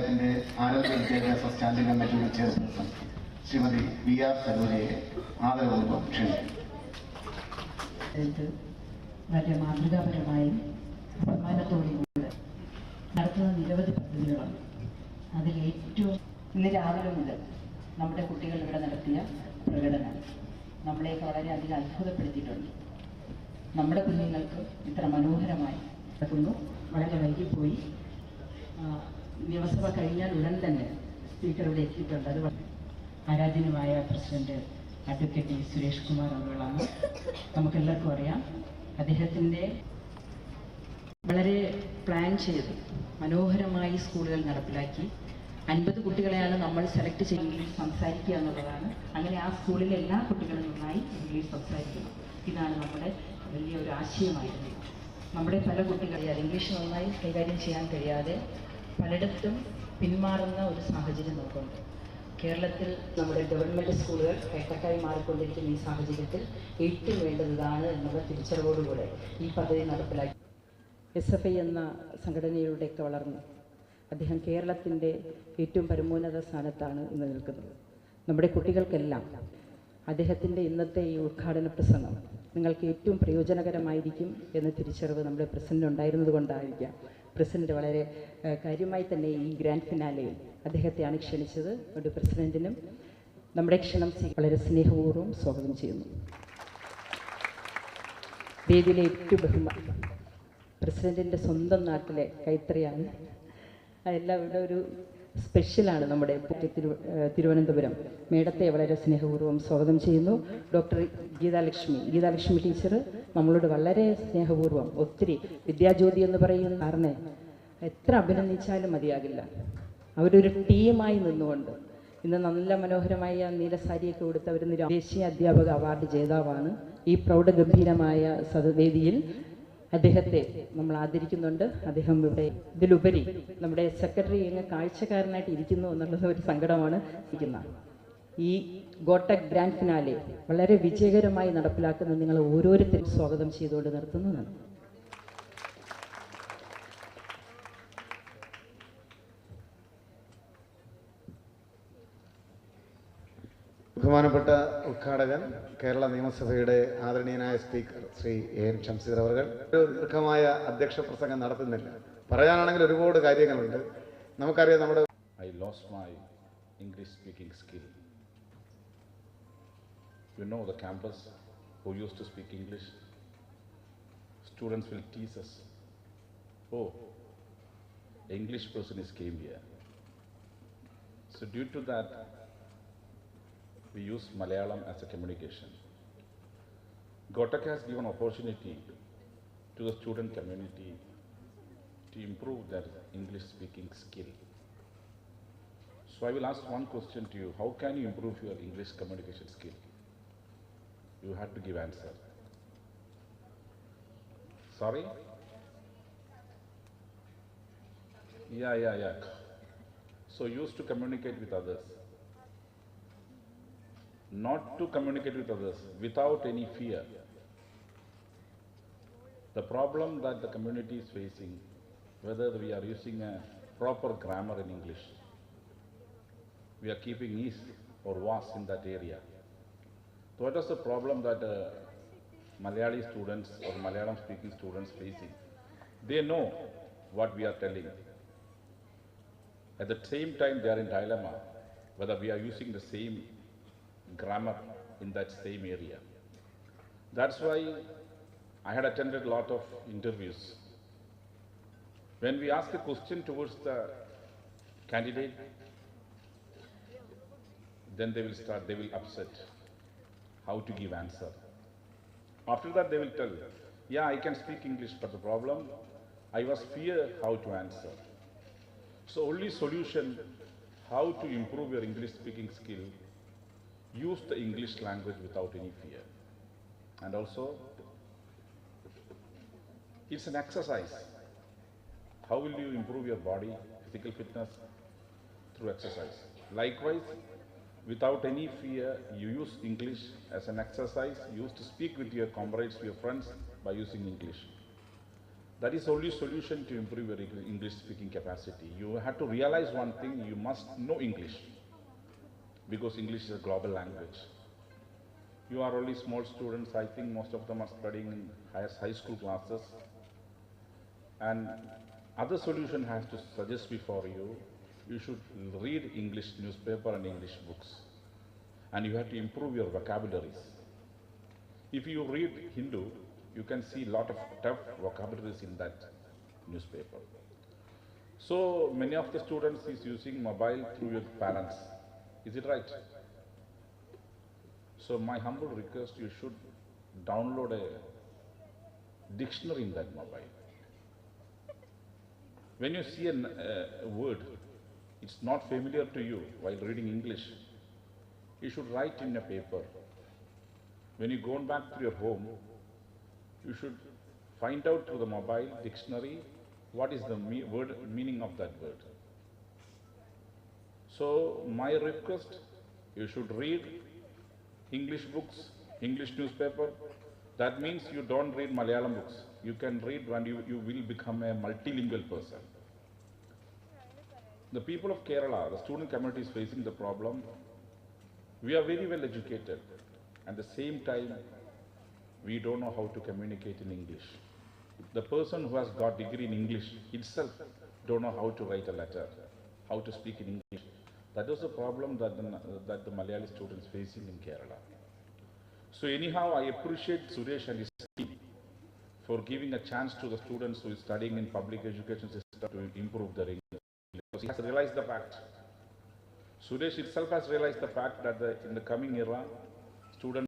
ആരോഗ്യ വിദ്യാഭ്യാസ സ്റ്റാൻഡിംഗ് കമ്മിറ്റിയുടെ ചെയർപേഴ്സൺ ശ്രീമതി വി ആർ സരോജയെ ആദരപൂർവം ക്ഷണിക്കും വളരെ മാതൃകാപരമായും സമ്മാനത്തോടും കൂടെ നടത്തുന്ന നിരവധി പദ്ധതികളാണ്. അതിൽ ഏറ്റവും ഇന്ന് രാവിലെ മുതൽ നമ്മുടെ കുട്ടികൾ ഇവിടെ നടത്തിയ പ്രകടനം നമ്മളെയൊക്കെ വളരെയധികം അത്ഭുതപ്പെടുത്തിയിട്ടുണ്ട്. നമ്മുടെ കുഞ്ഞുങ്ങൾക്ക് ഇത്ര മനോഹരമായി നടക്കുന്നു. വളരെ വൈകിപ്പോയി. നിയമസഭ കഴിഞ്ഞാൽ ഉടൻ തന്നെ സ്പീക്കർ ഇവിടെ എത്തിയിട്ടുണ്ട്. അത് ആരാധീനമായ പ്രസിഡന്റ് അഡ്വക്കേറ്റ് സുരേഷ് കുമാർ അവരുകളാണ്. നമുക്കെല്ലാവർക്കും അറിയാം. അദ്ദേഹത്തിന്റെ വളരെ പ്ലാൻ ചെയ്ത് മനോഹരമായി സ്കൂളുകൾ നടപ്പിലാക്കി. അൻപത് കുട്ടികളെയാണ് നമ്മൾ സെലക്ട് ചെയ്ത് സംസാരിക്കുക എന്നുള്ളതാണ്. അങ്ങനെ ആ സ്കൂളിലെ എല്ലാ കുട്ടികളും നന്നായി ഇംഗ്ലീഷ് സംസാരിക്കണം ഇതാണ് നമ്മുടെ വലിയ ഒരു ആശയമായിരുന്നു. നമ്മുടെ പല കുട്ടികളെ ഇംഗ്ലീഷ് നന്നായി കൈകാര്യം ചെയ്യാൻ കഴിയാതെ പലയിടത്തും പിന്മാറുന്ന ഒരു സാഹചര്യം നമുക്കുണ്ട്. കേരളത്തിൽ നമ്മുടെ ഗവൺമെന്റ് സ്കൂളുകൾ കൈക്കട്ടായി മാറിക്കൊണ്ടിരിക്കുന്ന ഈ സാഹചര്യത്തിൽ ഏറ്റവും വേണ്ടത് ഇതാണ് എന്നുള്ള തിരിച്ചറിവോടുകൂടെ ഈ പദ്ധതി നടപ്പിലാക്കി. എസ് എഫ് ഐ എന്ന സംഘടനയിലൂടെയൊക്കെ വളർന്നു അദ്ദേഹം കേരളത്തിന്റെ ഏറ്റവും പരമോന്നത സ്ഥാനത്താണ് ഇന്ന് നിൽക്കുന്നത്. നമ്മുടെ കുട്ടികൾക്കെല്ലാം അദ്ദേഹത്തിന്റെ ഇന്നത്തെ ഈ ഉദ്ഘാടന പ്രസംഗം നിങ്ങൾക്ക് ഏറ്റവും പ്രയോജനകരമായിരിക്കും എന്ന തിരിച്ചറിവ് നമ്മുടെ പ്രസിഡന്റ് ഉണ്ടായിരുന്നത് കൊണ്ടായിരിക്കാം. പ്രസിഡന്റ് വളരെ കാര്യമായി തന്നെ ഈ ഗ്രാൻഡ് ഫിനാലയിൽ അദ്ദേഹത്തെയാണ് ക്ഷണിച്ചത്. അതുകൊണ്ട് പ്രസിഡന്റിനും നമ്മുടെ ക്ഷണം വളരെ സ്നേഹപൂർവം സ്വാഗതം ചെയ്യുന്നു. വേദിയിലെ ഏറ്റവും ബഹുമാനം പ്രസിഡന്റിന്റെ സ്വന്തം നാട്ടിലെ കൈത്തറിയാണ്. അതെല്ലാം ഇവിടെ ഒരു സ്പെഷ്യലാണ് നമ്മുടെ തിരുവനന്തപുരം. മേഡത്തെ വളരെ സ്നേഹപൂർവം സ്വാഗതം ചെയ്യുന്നു. ഡോക്ടർ ഗീതാലക്ഷ്മി ഗീതാലക്ഷ്മി ടീച്ചർ നമ്മളോട് വളരെ സ്നേഹപൂർവം ഒത്തിരി വിദ്യാജ്യോതി എന്ന് പറയുന്ന സാറിനെ എത്ര അഭിനന്ദിച്ചാലും മതിയാകില്ല. അവരൊരു ടീമായി നിന്നുകൊണ്ട്. ഇന്ന് നല്ല മനോഹരമായ നീലസാരിയൊക്കെ കൊടുത്ത് അവർ ദേശീയ അധ്യാപക അവാർഡ് ജേതാവാണ് ഈ പ്രൗഢഗംഭീരമായ സതവേദിയിൽ അദ്ദേഹത്തെ നമ്മൾ ആദരിക്കുന്നുണ്ട്. അദ്ദേഹം ഇവിടെ ഇതിലുപരി നമ്മുടെ സെക്രട്ടറി എങ്ങനെ കാഴ്ചക്കാരനായിട്ട് ഇരിക്കുന്നു എന്നുള്ളത് ഒരു സങ്കടമാണ്. ഇരിക്കുന്ന ഈ ഗോട്ടക് ഗ്രാൻഡ് ഫിനാലെ വളരെ വിജയകരമായി നടപ്പിലാക്കുന്ന നിങ്ങൾ ഓരോരുത്തരും സ്വാഗതം ചെയ്തുകൊണ്ട് നിർത്തുന്നു നന്ദി ബഹുമാനപ്പെട്ട ഉദ്ഘാടകൻ കേരള നിയമസഭയുടെ ആദരണീയനായ speaker Shri A N Shamseer അവർ ഒരു ദീർഘമായ അധ്യക്ഷ പ്രസംഗം നടത്തുന്നില്ല. പറയാനാണെങ്കിൽ ഒരുപാട് കാര്യങ്ങളുണ്ട്. നമുക്കറിയാം നമ്മുടെ I lose my English speaking skill. You know the campus who used to speak English. Students will tease us. Oh, English person is came here. So due to that, we use Malayalam as a communication. Gotak has given opportunity to the student community to improve their English speaking skill. So I will ask one question to you. How can you improve your English communication skill? You had to give answer. Sorry? Yeah, yeah, yeah. So used to communicate with others. Not to communicate with others without any fear. The problem that the community is facing, whether we are using a proper grammar in English, we are keeping is or was in that area. So what is the problem that uh, Malayali students or Malayalam speaking students facing? They know what we are telling. At the same time, they are in dilemma whether we are using the same grammar in that same area. That's why I had attended a lot of interviews. When we ask a question towards the candidate, then they will start, they will upset how to give answer. After that, they will tell, yeah, I can speak English, but the problem, I was fear how to answer. So only solution, how to improve your English speaking skill, use the English language without any fear. And also, it's an exercise. How will you improve your body, physical fitness? Through exercise. Likewise, without any fear, you use English as an exercise. You used to speak with your comrades, your friends by using English. That is only solution to improve your English speaking capacity. You have to realize one thing, you must know English. Because English is a global language. You are only small students, I think most of them are studying in high, high school classes. And other solution has to suggest before you, you should read English newspaper and English books. And you have to improve your vocabularies. If you read Hindu, you can see a lot of tough vocabularies in that newspaper. So many of the students is using mobile through your parents. Is it right? So my humble request, you should download a dictionary in that mobile. When you see a uh, word, it's not familiar to you while reading English, you should write in a paper. When you go back to your home, you should find out through the mobile dictionary what is the me- word, meaning of that word. So my request, you should read English books, English newspaper. That means you don't read Malayalam books. You can read and you, you will become a multilingual person. The people of Kerala, the student community is facing the problem. We are very well educated. At the same time, we don't know how to communicate in English. The person who has got degree in English itself don't know how to write a letter, how to speak in English. That is the problem that the, that the Malayali students facing in Kerala. So anyhow, I appreciate Suresh and his team for giving a chance to the students who is studying in public education system to improve their English. Because he has realized the fact. Suresh itself has realized the fact that the, in the coming era,